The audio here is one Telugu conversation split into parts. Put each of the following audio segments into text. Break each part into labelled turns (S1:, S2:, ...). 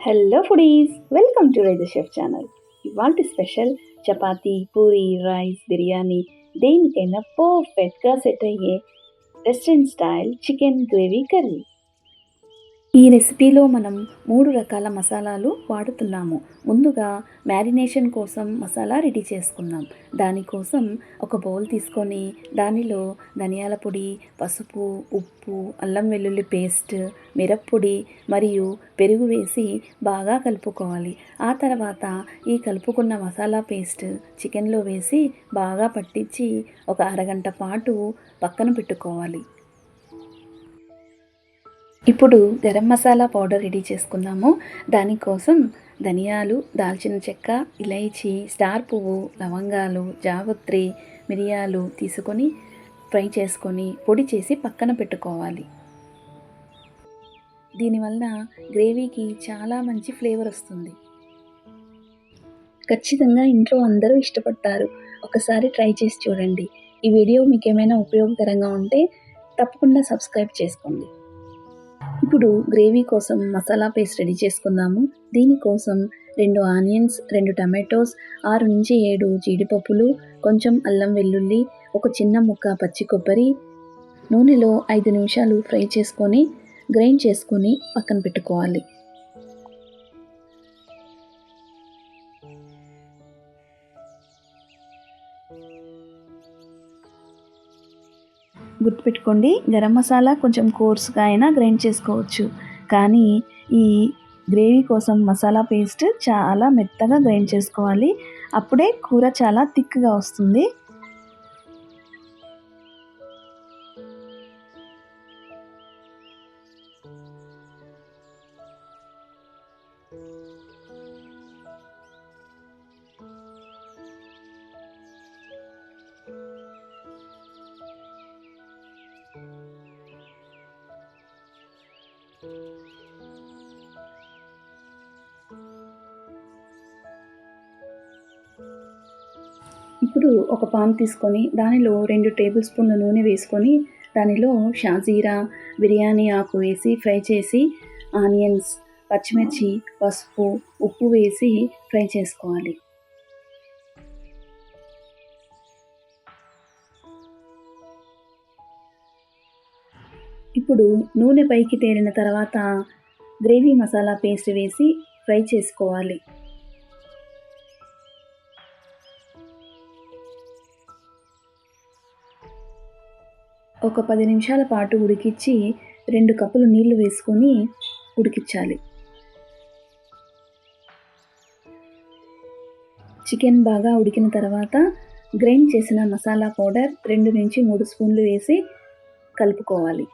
S1: hello foodies welcome to rise chef channel ఇవాళ స్పెషల్ చపాతీ పూరి రైస్ బిర్యానీ దేనికైనా పర్ఫెక్ట్గా సెట్ అయ్యే restaurant style chicken gravy curry ఈ రెసిపీలో మనం మూడు రకాల మసాలాలు వాడుతున్నాము. ముందుగా మ్యారినేషన్ కోసం మసాలా రెడీ చేసుకుందాం. దానికోసం ఒక బౌల్ తీసుకొని దానిలో ధనియాల పొడి పసుపు ఉప్పు అల్లం వెల్లుల్లి పేస్ట్ మిరప్పొడి మరియు పెరుగు వేసి బాగా కలుపుకోవాలి. ఆ తర్వాత ఈ కలుపుకున్న మసాలా పేస్ట్ చికెన్లో వేసి బాగా పట్టించి ఒక అరగంట పాటు పక్కన పెట్టుకోవాలి. ఇప్పుడు గరం మసాలా పౌడర్ రెడీ చేసుకుందాము. దానికోసం ధనియాలు దాల్చిన చెక్క ఇలైచి స్టార్ పువ్వు లవంగాలు జావత్రి మిరియాలు తీసుకొని ఫ్రై చేసుకొని పొడి చేసి పక్కన పెట్టుకోవాలి. దీనివల్ల గ్రేవీకి చాలా మంచి ఫ్లేవర్ వస్తుంది. ఖచ్చితంగా ఇంట్లో అందరూ ఇష్టపడతారు. ఒకసారి ట్రై చేసి చూడండి. ఈ వీడియో మీకు ఏమైనా ఉపయోగకరంగా ఉంటే తప్పకుండా సబ్స్క్రైబ్ చేసుకోండి. ఇప్పుడు గ్రేవీ కోసం మసాలా పేస్ట్ రెడీ చేసుకుందాము. దీనికోసం రెండు ఆనియన్స్ రెండు టమాటోస్ ఆరు నుంచి ఏడు జీడిపప్పులు కొంచెం అల్లం వెల్లుల్లి ఒక చిన్న ముక్క పచ్చి కొబ్బరి నూనెలో ఐదు నిమిషాలు ఫ్రై చేసుకొని గ్రైండ్ చేసుకొని పక్కన పెట్టుకోవాలి. గుర్తుపెట్టుకోండి గరం మసాలా కొంచెం కోర్స్గా అయినా గ్రైండ్ చేసుకోవచ్చు. కానీ ఈ గ్రేవీ కోసం మసాలా పేస్ట్ చాలా మెత్తగా గ్రైండ్ చేసుకోవాలి. అప్పుడే కూర చాలా థిక్గా వస్తుంది. ఇప్పుడు ఒక పాన్ తీసుకొని దానిలో రెండు టేబుల్ స్పూన్ల నూనె వేసుకొని దానిలో షాజీరా బిర్యానీ ఆకు వేసి ఫ్రై చేసి ఆనియన్స్ పచ్చిమిర్చి పసుపు ఉప్పు వేసి ఫ్రై చేసుకోవాలి. ఇప్పుడు నూనె పైకి తేలిన తర్వాత గ్రేవీ మసాలా పేస్ట్ వేసి ఫ్రై చేసుకోవాలి. ఒక పది నిమిషాల పాటు ఉడికించి రెండు కప్పులు నీళ్ళు వేసుకొని ఉడికించాలి. చికెన్ బాగా ఉడికిన తర్వాత గ్రైండ్ చేసిన మసాలా పౌడర్ రెండు నుంచి మూడు స్పూన్లు వేసి కలుపుకోవాలి.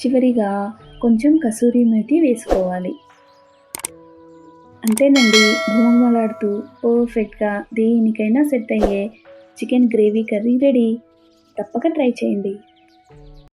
S1: చివరిగా కొంచెం కసూరి మేతి వేసుకోవాలి. అంతేనండి భూమలాడుతూ పర్ఫెక్ట్గా దేనికైనా సెట్ అయ్యే చికెన్ గ్రేవీ కర్రీ రెడీ. తప్పక ట్రై చేయండి.